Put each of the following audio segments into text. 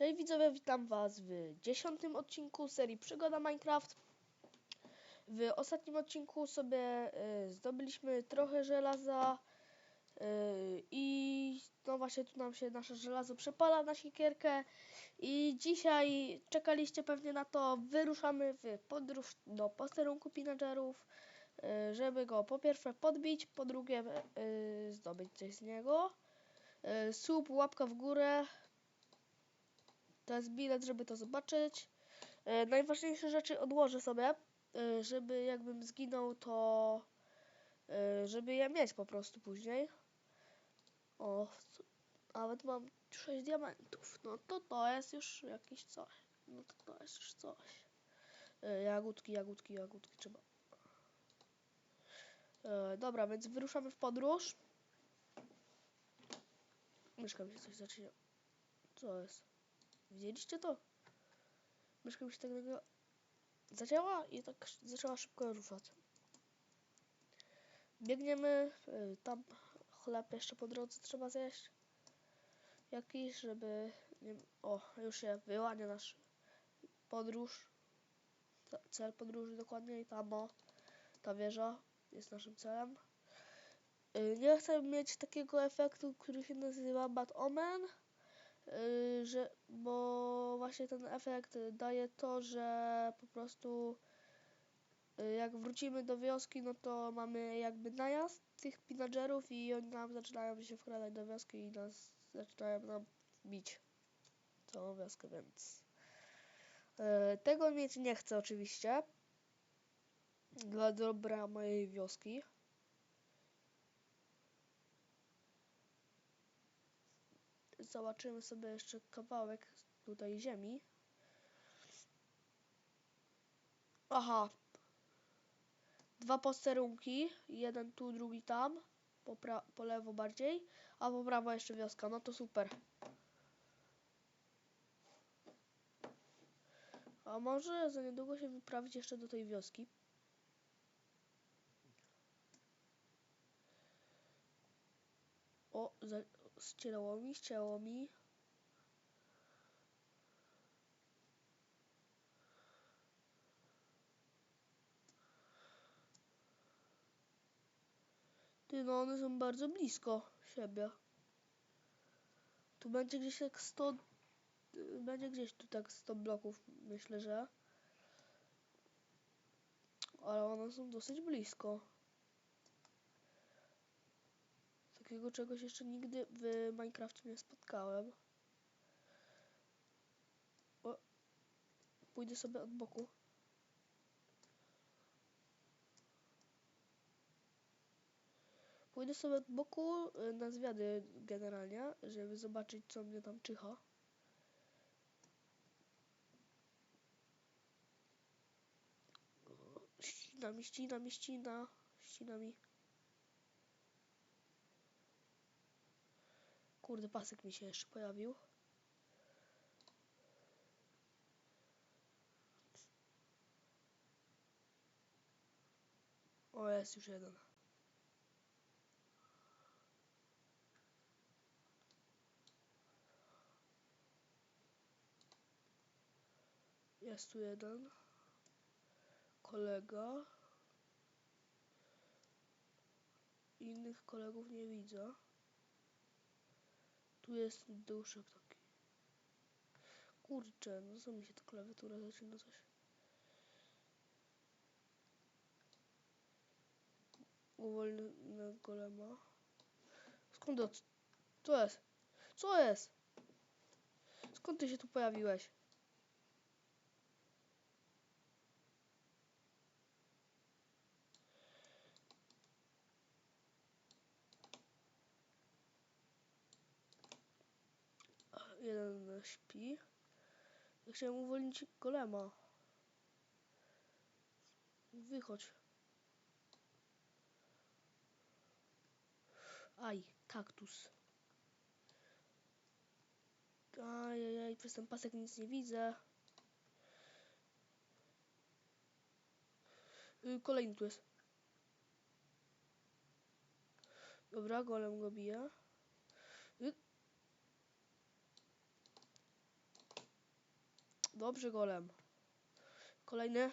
Cześć widzowie, witam was w dziesiątym odcinku serii Przygoda Minecraft. W ostatnim odcinku sobie y, zdobyliśmy trochę żelaza y, i no właśnie tu nam się nasze żelazo przepala na siekierkę i dzisiaj czekaliście pewnie na to, wyruszamy w podróż do posterunku pillagerów, y, żeby go po pierwsze podbić, po drugie y, zdobyć coś z niego. Y, Sub, łapka w górę, to jest bilet, żeby to zobaczyć. E, najważniejsze rzeczy odłożę sobie, e, żeby jakbym zginął, to e, żeby je mieć po prostu później. O, nawet mam 6 diamentów. No to to jest już jakieś coś. No to to jest już coś. E, jagódki, jagódki, jagódki trzeba. E, dobra, więc wyruszamy w podróż. Myszka mi się coś zaczyna. Co jest? Widzieliście to? Myszka mi się tak nagle i tak zaczęła szybko ruszać. Biegniemy, y, tam chleb jeszcze po drodze trzeba zjeść. Jakiś, żeby... Nie, o, już się wyłania nasz podróż. Ce- Cel podróży dokładnie i tam o, ta wieża jest naszym celem. Y, Nie chcę mieć takiego efektu, który się nazywa Bad Omen. Yy, że, bo właśnie ten efekt daje to, że po prostu yy, jak wrócimy do wioski, no to mamy jakby najazd tych pillagerów i oni nam zaczynają się wkradać do wioski i nas zaczynają nam bić całą wioskę, więc yy, tego mieć nie chcę oczywiście dla dobra mojej wioski. Zobaczymy sobie jeszcze kawałek tutaj ziemi. Aha. Dwa posterunki. Jeden tu, drugi tam. Po, po lewo bardziej. A po prawo jeszcze wioska. No to super. A może za niedługo się wyprawić jeszcze do tej wioski. O, ścierało mi, ścięło mi. Ty, no one są bardzo blisko siebie. Tu będzie gdzieś tak 100... y, Będzie gdzieś tu tak 100 bloków, myślę, że. Ale one są dosyć blisko. Takiego czegoś jeszcze nigdy w Minecrafcie nie spotkałem. O, pójdę sobie od boku. Pójdę sobie od boku y, na zwiady generalnie, żeby zobaczyć co mnie tam czyha. Ścina mi, ścina mi, ścina, ścina mi. Kurde, pasek mi się jeszcze pojawił. O, jest już jeden. Jest tu jeden. Kolega. Innych kolegów nie widzę. Tu jest duszek taki. Kurczę, no co mi się ta klawiatura zaczyna coś. Uwolnę golema. Skąd to? Co jest? Co jest? Skąd ty się tu pojawiłeś? Jeden śpi. Ja chciałem uwolnić golema. Wychodź. Aj, kaktus. Ajajaj, przez ten pasek nic nie widzę. Y, Kolejny tu jest. Dobra, golem go bije. Dobrze, golem. Kolejny.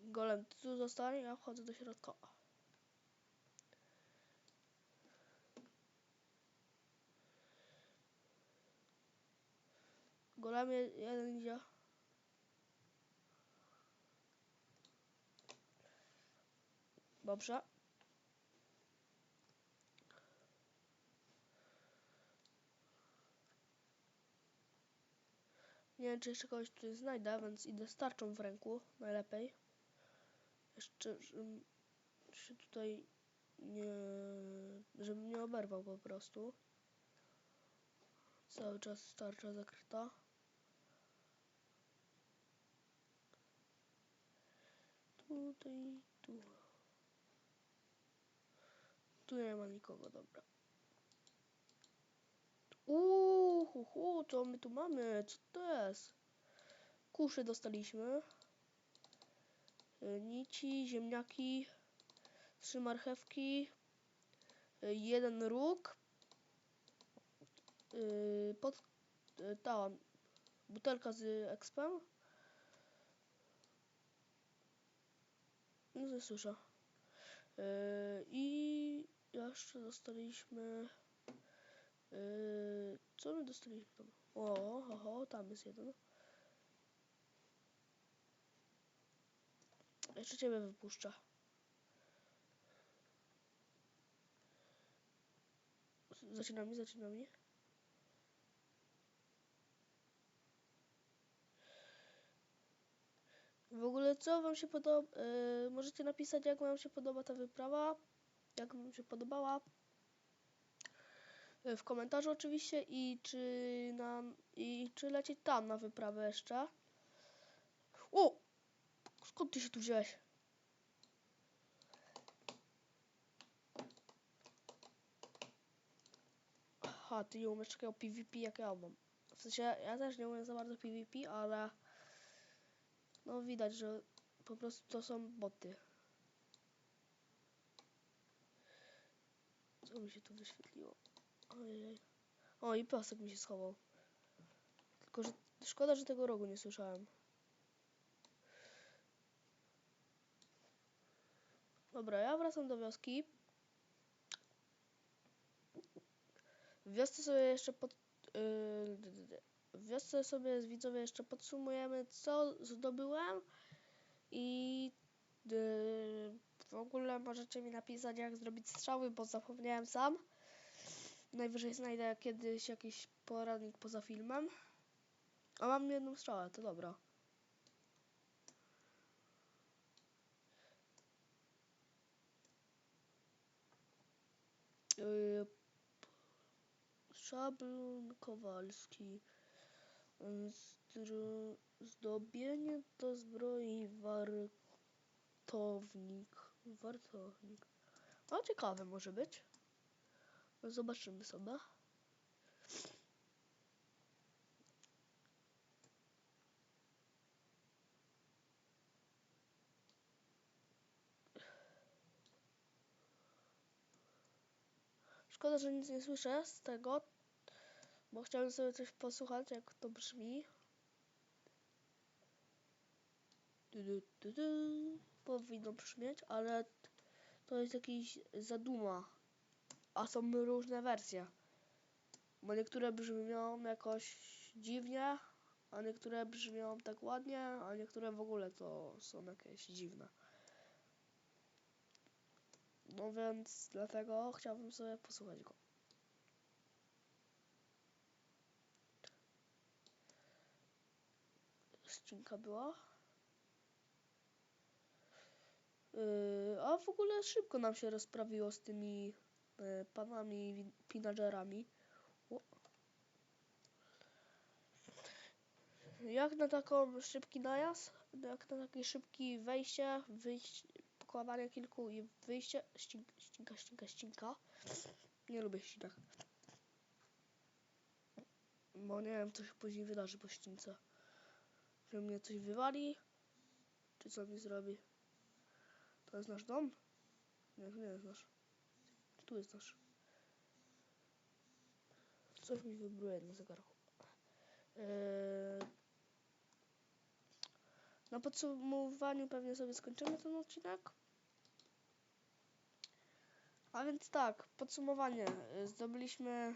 Golem, tu zostań, ja wchodzę do środka. Golem je- jeden idzie. Dobrze. Nie wiem, czy jeszcze kogoś tutaj znajdę, więc idę z tarczą w ręku, najlepiej. Jeszcze, żebym się tutaj nie... żebym nie oberwał po prostu. Cały czas tarcza zakryta. Tutaj, tu. Tu nie ma nikogo, dobra. Uuu, co my tu mamy? Co to jest? Kuszy dostaliśmy. Y, Nici, ziemniaki, trzy marchewki, y, jeden róg, y, pod, ta butelka z expem. No, słyszę. I jeszcze dostaliśmy. Yy, co my dostaliśmy tam? O, oho, tam jest jeden. Jeszcze ciebie wypuszczę. Zaczyna mi, zaczyna mi. W ogóle co wam się podoba? Yy, możecie napisać jak wam się podoba ta wyprawa. Jak wam się podobała. Yy, w komentarzu oczywiście i czy nam i czy lecieć tam na wyprawę jeszcze. O! Skąd ty się tu wziąłeś? Aha, ty nie umiesz takiego PvP jak ja mam. W sensie ja też nie umiem za bardzo PvP, ale no widać, że po prostu to są boty. Co mi się tu wyświetliło? Ojej. O, i piasek mi się schował. Tylko, że szkoda, że tego rogu nie słyszałem. Dobra, ja wracam do wioski. W wiosce sobie jeszcze pod... Yy, w wiosce sobie z widzowie jeszcze podsumujemy, co zdobyłem i yy, w ogóle możecie mi napisać, jak zrobić strzały, bo zapomniałem sam. Najwyżej znajdę kiedyś jakiś poradnik poza filmem. A mam jedną strzałę, to dobra. Yy, Szablon Kowalski. Zdobienie do zbroi wartownik. Wartownik. No ciekawe może być. No, Zobaczymy sobie. Szkoda, że nic nie słyszę z tego, bo chciałem sobie coś posłuchać, jak to brzmi. Powinno brzmieć, ale to jest jakiś zaduma, a są różne wersje. Bo niektóre brzmią jakoś dziwnie, a niektóre brzmią tak ładnie, a niektóre w ogóle to są jakieś dziwne. No więc dlatego chciałbym sobie posłuchać go. Ścinka była. Yy, a w ogóle szybko nam się rozprawiło z tymi yy, panami. O. Jak na taką szybki najazd, jak na takie szybkie wejście, wyjście, pokładanie kilku i wyjście, ścinka, ścinka, ścinka, ścinka. Nie lubię ścinek. Bo nie wiem, co się później wydarzy po ścince. Że mnie coś wywali, czy co mi zrobi. To jest nasz dom? Nie, to nie jest nasz. Tu jest nasz. Coś mi wybruje na zegarku. Eee, na podsumowaniu pewnie sobie skończymy ten odcinek. A więc tak, podsumowanie. Y, Zdobyliśmy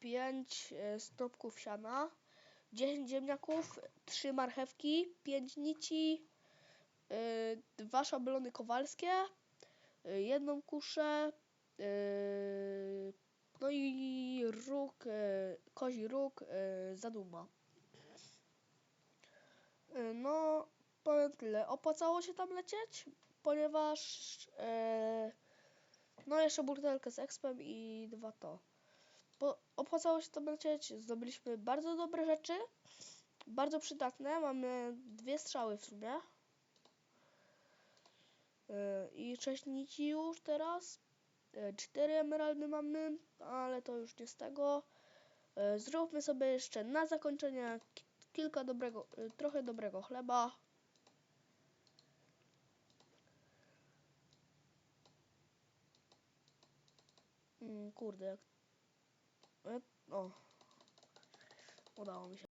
5 stopków siana, 10 ziemniaków, 3 marchewki, 5 nici, 2 szablony kowalskie, y, jedną kuszę, y, no i róg, y, kozi róg, y, zaduma. Y, No, powiem tyle. Opłacało się tam lecieć, ponieważ no jeszcze burtelkę z expem i dwa to. Po, opłacało się tam lecieć, zdobyliśmy bardzo dobre rzeczy, bardzo przydatne. Mamy dwie strzały w sumie. E, I sześć nici już teraz. E, Cztery emeraldy mamy, ale to już nie z tego. E, Zróbmy sobie jeszcze na zakończenie ki- kilka dobrego, trochę dobrego chleba. Mm, kurde, O. Udało mi się.